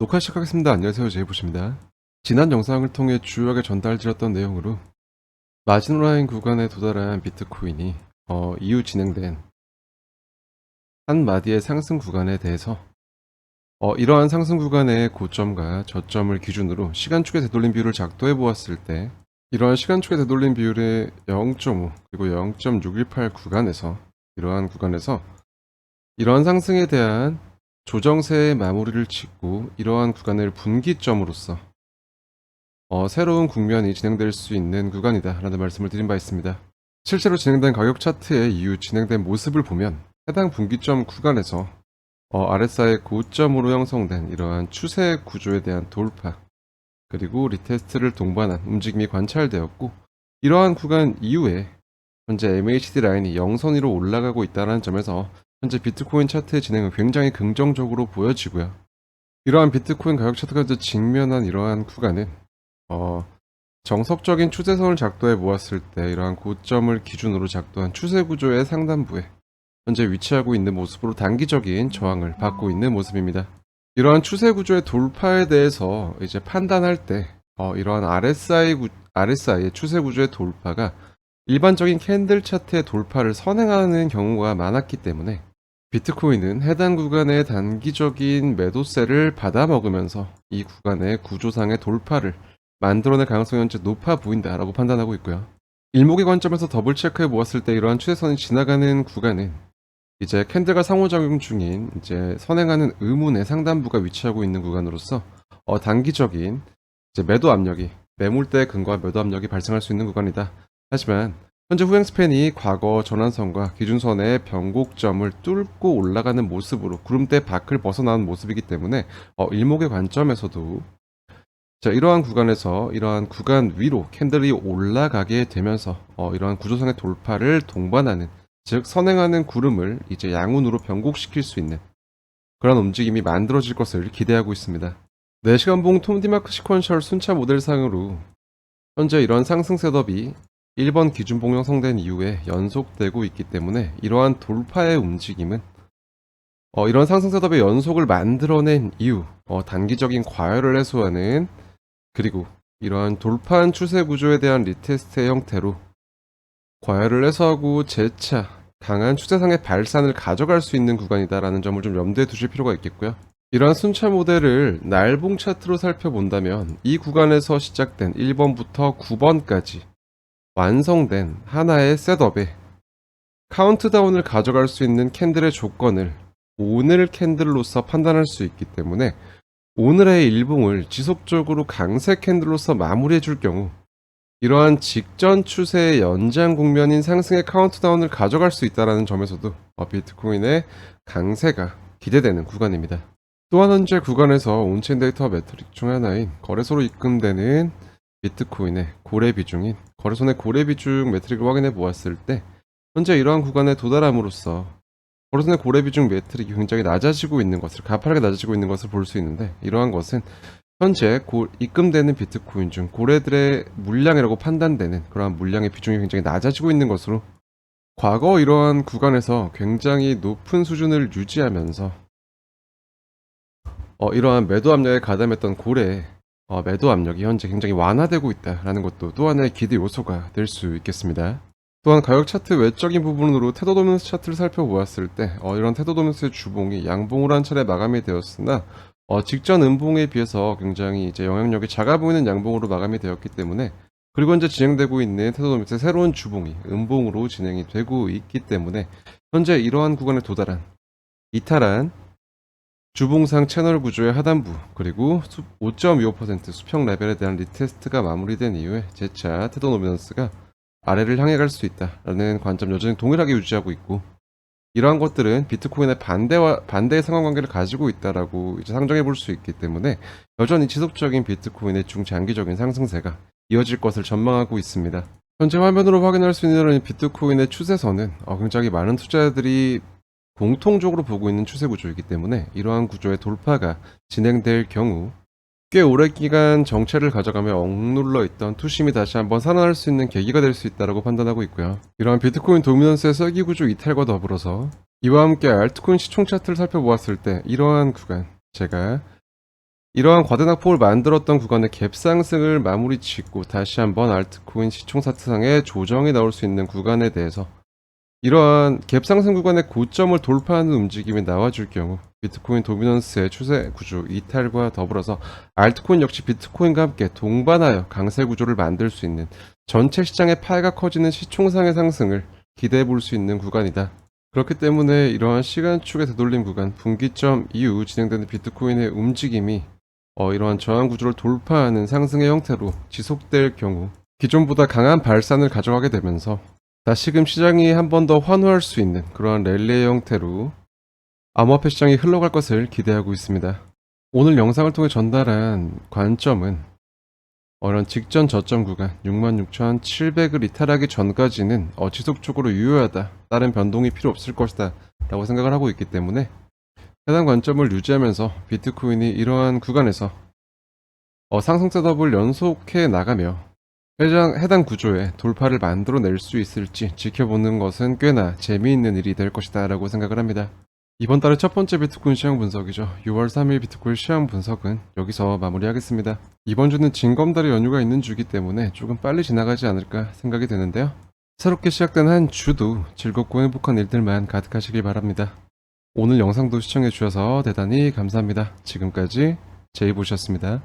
녹화 시작하겠습니다. 안녕하세요. 제이보십니다. 지난 영상을 통해 주요하게 전달드렸던 내용으로 마지노라인 구간에 도달한 비트코인이 어, 이후 진행된 한 마디의 상승 구간에 대해서 어, 이러한 상승 구간의 고점과 저점을 기준으로 시간축의 되돌림 비율을 작도해 보았을 때 이러한 시간축의 되돌림 비율의 0.5 그리고 0.618 구간에서 이러한 구간에서 이러한 상승에 대한 조정세의 마무리를 짓고 이러한 구간을 분기점으로서 어, 새로운 국면이 진행될 수 있는 구간이다 라는 말씀을 드린 바 있습니다. 실제로 진행된 가격 차트의 이후 진행된 모습을 보면 해당 분기점 구간에서 어, RSI의 고점으로 형성된 이러한 추세 구조에 대한 돌파 그리고 리테스트를 동반한 움직임이 관찰되었고 이러한 구간 이후에 현재 MACD 라인이 영선위로 올라가고 있다는 점에서 현재 비트코인 차트의 진행은 굉장히 긍정적으로 보여지고요. 이러한 비트코인 가격 차트가 이제 직면한 이러한 구간은 어, 정석적인 추세선을 작도해 보았을 때 이러한 고점을 기준으로 작도한 추세 구조의 상단부에 현재 위치하고 있는 모습으로 단기적인 저항을 받고 있는 모습입니다. 이러한 추세 구조의 돌파에 대해서 이제 판단할 때 어, 이러한 RSI 구, RSI의 추세 구조의 돌파가 일반적인 캔들 차트의 돌파를 선행하는 경우가 많았기 때문에 비트코인은 해당 구간의 단기적인 매도세를 받아먹으면서 이 구간의 구조상의 돌파를 만들어낼 가능성이 현재 높아 보인다라고 판단하고 있고요. 일목의 관점에서 더블 체크해 보았을 때 이러한 추세선이 지나가는 구간은 이제 캔들과 상호작용 중인 이제 선행하는 의문의 상단부가 위치하고 있는 구간으로서 어, 단기적인 매도 압력이 매물대 근과 매도 압력이 발생할 수 있는 구간이다. 하지만 현재 후행 스팬이 과거 전환선과 기준선의 변곡점을 뚫고 올라가는 모습으로 구름대 밖을 벗어나는 모습이기 때문에 어, 일목의 관점에서도 자 이러한 구간에서 이러한 구간 위로 캔들이 올라가게 되면서 어, 이러한 구조상의 돌파를 동반하는 즉 선행하는 구름을 이제 양운으로 변곡시킬 수 있는 그런 움직임이 만들어질 것을 기대하고 있습니다. 4시간봉 톰디마크 시퀀셜 순차 모델상으로 현재 이러한 상승 셋업이 1번 기준봉 형성된 이후에 연속되고 있기 때문에 이러한 돌파의 움직임은 어, 이런 상승 셋업의 연속을 만들어낸 이후 어, 단기적인 과열을 해소하는 그리고 이러한 돌파한 추세 구조에 대한 리테스트의 형태로 과열을 해소하고 재차 강한 추세상의 발산을 가져갈 수 있는 구간이다라는 점을 좀 염두에 두실 필요가 있겠고요. 이러한 순차 모델을 날봉 차트로 살펴본다면 이 구간에서 시작된 1번부터 9번까지 완성된 하나의 셋업에 카운트다운을 가져갈 수 있는 캔들의 조건을 오늘 캔들로서 판단할 수 있기 때문에 오늘의 일봉을 지속적으로 강세 캔들로서 마무리해 줄 경우 이러한 직전 추세의 연장 국면인 상승의 카운트다운을 가져갈 수 있다는 점에서도 어, 비트코인의 강세가 기대되는 구간입니다. 또한 현재 구간에서 온체인 데이터 매트릭 중 하나인 거래소로 입금되는 비트코인의 고래 비중인 거래소 내 고래 비중 매트릭을 확인해 보았을 때 현재 이러한 구간에 도달함으로써 거래소 내 고래 비중 매트릭이 굉장히 낮아지고 있는 것을 가파르게 낮아지고 있는 것을 볼 수 있는데 이러한 것은 현재 고, 입금되는 비트코인 중 고래들의 물량이라고 판단되는 그러한 물량의 비중이 굉장히 낮아지고 있는 것으로 과거 이러한 구간에서 굉장히 높은 수준을 유지하면서 어, 이러한 매도 압력에 가담했던 고래의 어, 매도 압력이 현재 굉장히 완화되고 있다라는 것도 또 하나의 기대 요소가 될 수 있겠습니다. 또한 가격 차트 외적인 부분으로 테더 도미넌스 차트를 살펴보았을 때 어, 이런 테더 도미넌스의 주봉이 양봉으로 한 차례 마감이 되었으나 어, 직전 음봉에 비해서 굉장히 이제 영향력이 작아 보이는 양봉으로 마감이 되었기 때문에 그리고 현재 진행되고 있는 테더 도미넌스의 새로운 주봉이 음봉으로 진행이 되고 있기 때문에 현재 이러한 구간에 도달한 이탈한 주봉상 채널 구조의 하단부 그리고 5.25% 수평 레벨에 대한 리테스트가 마무리된 이후에 재차 테더 노미넌스가 아래를 향해 갈 수 있다라는 관점 여전히 동일하게 유지하고 있고 이러한 것들은 비트코인의 반대와 반대의 상관관계를 가지고 있다라고 이제 상정해 볼 수 있기 때문에 여전히 지속적인 비트코인의 중장기적인 상승세가 이어질 것을 전망하고 있습니다. 현재 화면으로 확인할 수 있는 비트코인의 추세선은 어, 굉장히 많은 투자자들이 공통적으로 보고 있는 추세 구조이기 때문에 이러한 구조의 돌파가 진행될 경우 꽤 오랜 기간 정체를 가져가며 억눌러 있던 투심이 다시 한번 살아날 수 있는 계기가 될 수 있다고 판단하고 있고요. 이러한 비트코인 도미넌스의 썰기 구조 이탈과 더불어서 이와 함께 알트코인 시총 차트를 살펴보았을 때 이러한 구간 제가 이러한 과대낙폭을 만들었던 구간의 갭 상승을 마무리 짓고 다시 한번 알트코인 시총 차트상에 조정이 나올 수 있는 구간에 대해서 이러한 갭상승 구간의 고점을 돌파하는 움직임이 나와줄 경우 비트코인 도미넌스의 추세 구조 이탈과 더불어서 알트코인 역시 비트코인과 함께 동반하여 강세 구조를 만들 수 있는 전체 시장의 파이가 커지는 시총상의 상승을 기대해 볼 수 있는 구간이다. 그렇기 때문에 이러한 시간축의 되돌림 구간, 분기점 이후 진행되는 비트코인의 움직임이 어, 이러한 저항 구조를 돌파하는 상승의 형태로 지속될 경우 기존보다 강한 발산을 가져가게 되면서 다시금 시장이 한 번 더 환호할 수 있는 그러한 랠리의 형태로 암호화폐 시장이 흘러갈 것을 기대하고 있습니다. 오늘 영상을 통해 전달한 관점은 어, 이런 직전 저점 구간 66,700을 이탈하기 전까지는 어, 지속적으로 유효하다. 다른 변동이 필요 없을 것이다. 라고 생각을 하고 있기 때문에 해당 관점을 유지하면서 비트코인이 이러한 구간에서 어, 상승 셋업을 연속해 나가며 해당, 해당 구조에 돌파를 만들어낼 수 있을지 지켜보는 것은 꽤나 재미있는 일이 될 것이다 라고 생각을 합니다. 이번 달의 첫 번째 비트코인 시황 분석이죠. 6월 3일 비트코인 시황 분석은 여기서 마무리하겠습니다. 이번 주는 진검달의 연휴가 있는 주기 때문에 조금 빨리 지나가지 않을까 생각이 드는데요. 새롭게 시작된 한 주도 즐겁고 행복한 일들만 가득하시길 바랍니다. 오늘 영상도 시청해 주셔서 대단히 감사합니다. 지금까지 제이보셨습니다.